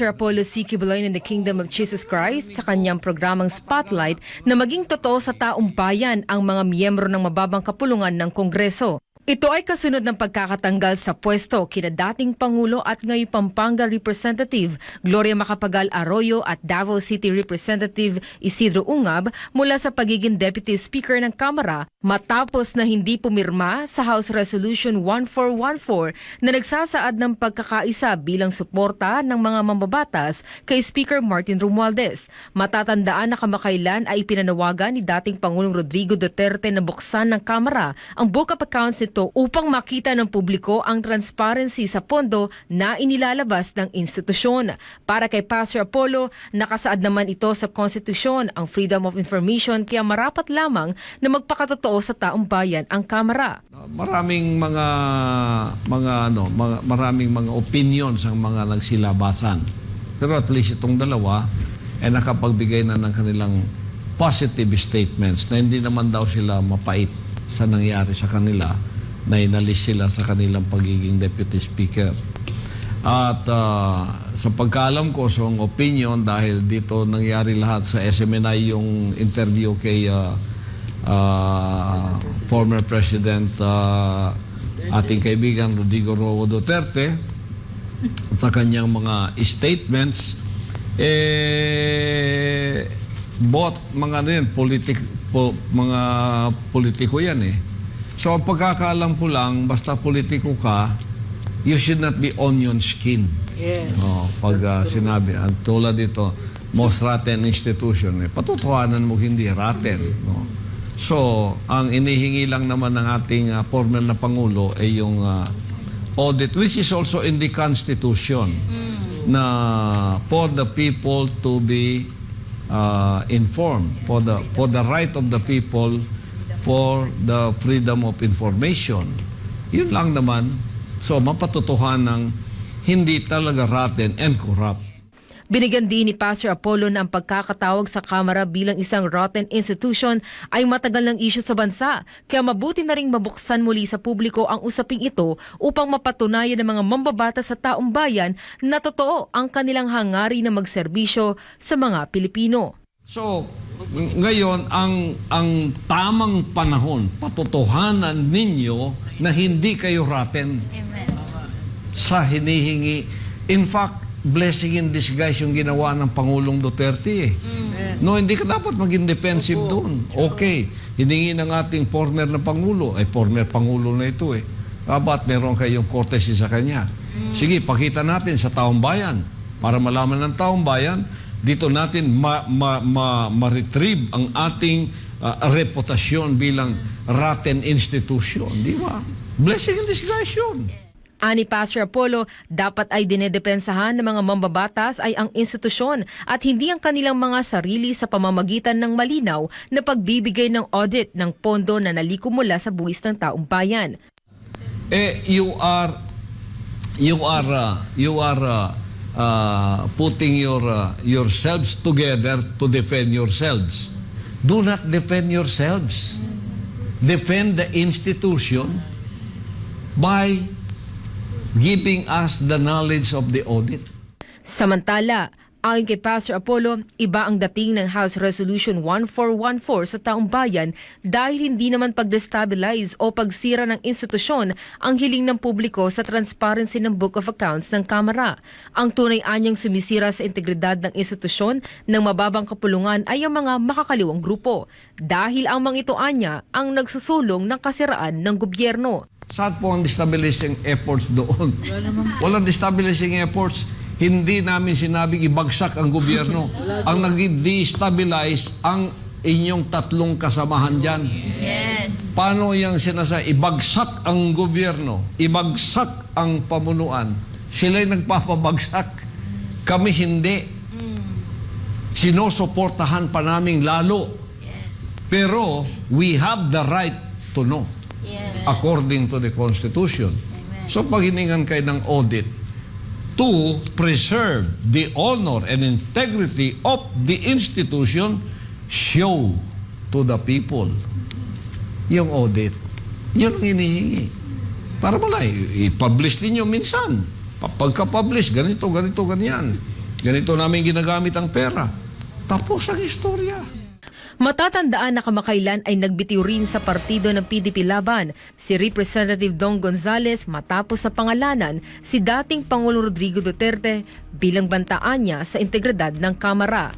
Pastor Apollo C. Kibuloy in the Kingdom of Jesus Christ sa kanyang programang Spotlight na maging totoo sa taong bayan ang mga miyembro ng mababang kapulungan ng Kongreso. Ito ay kasunod ng pagkakatanggal sa pwesto kina dating Pangulo at ngayon Pampanga Representative Gloria Macapagal Arroyo at Davao City Representative Isidro Ungab mula sa pagiging Deputy Speaker ng Kamara matapos na hindi pumirma sa House Resolution 1414 na nagsasaad ng pagkakaisa bilang suporta ng mga mambabatas kay Speaker Martin Romualdez. Matatandaan na kamakailan ay ipinanawagan ni dating Pangulong Rodrigo Duterte na buksan ng Kamara ang Book of Accounts nito upang makita ng publiko ang transparency sa pondo na inilalabas ng institusyon. Para kay Pastor Apollo, nakasaad naman ito sa konstitusyon ang freedom of information kaya marapat lamang na magpakatotoo sa taong bayan ang Kamara. Maraming mga mga ano, mga, maraming mga opinions ang mga nagsilabasan. Pero at least itong dalawa ay nakapagbigay na ng kanilang positive statements na hindi naman daw sila mapait sa nangyari sa kanila na inalis sila sa kanilang pagiging deputy speaker. At ah, sa pagkaalam ko, so opinion dahil dito nangyari lahat sa SMNI yung interview kay ah, ah, former President ah, ating kaibigan Rodrigo Roa Duterte sa kanyang mga statements eh both mga ano yan politik po, mga politiko yan eh so ang pagkakaalam ko lang basta politiko ka you should not be onion skin Yes. Oh, pag ah, sinabi, ang tulad dito, most rotten institution, eh, patotohanan mo hindi rotten. No? So, ang inihingi lang naman ng ating ah, former na Pangulo ay yung ah, audit, which is also in the Constitution, na for the people to be ah, informed, for the, for the right of the people, for the freedom of information. Yun lang naman. So, mapatotohanan ng hindi talaga rotten and corrupt. Binigyan din ni Pastor Apollo na ang pagkakatawag sa Kamara bilang isang rotten institution ay matagal ng isyu sa bansa, kaya mabuti na ring mabuksan muli sa publiko ang usaping ito upang mapatunayan ng mga mambabata sa taong bayan na totoo ang kanilang hangari na magserbisyo sa mga Pilipino. So, ngayon, ang, ang tamang panahon, patotohanan ninyo na hindi kayo rotten sa hinihingi. In fact, blessing in disguise yung ginawa ng Pangulong Duterte eh. No, hindi ka dapat maging defensive doon. Okay, hiningi ng ating former na Pangulo, ay former Pangulo na ito eh. Dapat meron kayong courtesy sa kanya. Sige, pakita natin sa taong bayan para malaman ng taong bayan dito natin ma, ma, ma, ma-retrieve ang ating ah, reputasyon bilang rotten institution. Di ba? Blessing in disguise yun. Ani Pastor Apollo, dapat ay dinedepensahan ng mga mambabatas ay ang institusyon at hindi ang kanilang mga sarili sa pamamagitan ng malinaw na pagbibigay ng audit ng pondo na naliko mula sa buwis ng taong bayan. Eh, you are, you are, uh, you are uh, uh, putting your, uh, yourselves together to defend yourselves. Do not defend yourselves. Defend the institution by giving us the knowledge of the audit. Samantala, ayon kay Pastor Apollo, iba ang dating ng House Resolution 1414 sa taong bayan dahil hindi naman pag-destabilize o pagsira ng institusyon ang hiling ng publiko sa transparency ng Book of Accounts ng Kamara. Ang tunay anyang sumisira sa integridad ng institusyon ng mababang kapulungan ay ang mga makakaliwang grupo dahil ang mga ito anya ang nagsusulong ng kasiraan ng gobyerno. Saan po ang destabilizing efforts doon? Walang destabilizing efforts. Hindi namin sinabing ibagsak ang gobyerno. ang nag-destabilize ang inyong tatlong kasamahan dyan. Yes. Paano yung sinasa ibagsak ang gobyerno, ibagsak ang pamunuan. Sila'y nagpapabagsak. Kami hindi. Sinusuportahan pa namin lalo. Pero we have the right to know according to the Constitution. So pag hiningan kayo ng audit to preserve the honor and integrity of the institution, show to the people yung audit. Yun ang hinihingi. Para wala, i-publish ninyo minsan. Pa- Pagka-publish, ganito, ganito, ganyan. Ganito namin ginagamit ang pera. Tapos ang istorya. Matatandaan na kamakailan ay nagbitiw rin sa partido ng PDP Laban si Representative Don Gonzales matapos sa pangalanan si dating Pangulong Rodrigo Duterte bilang bantaan niya sa integridad ng Kamara.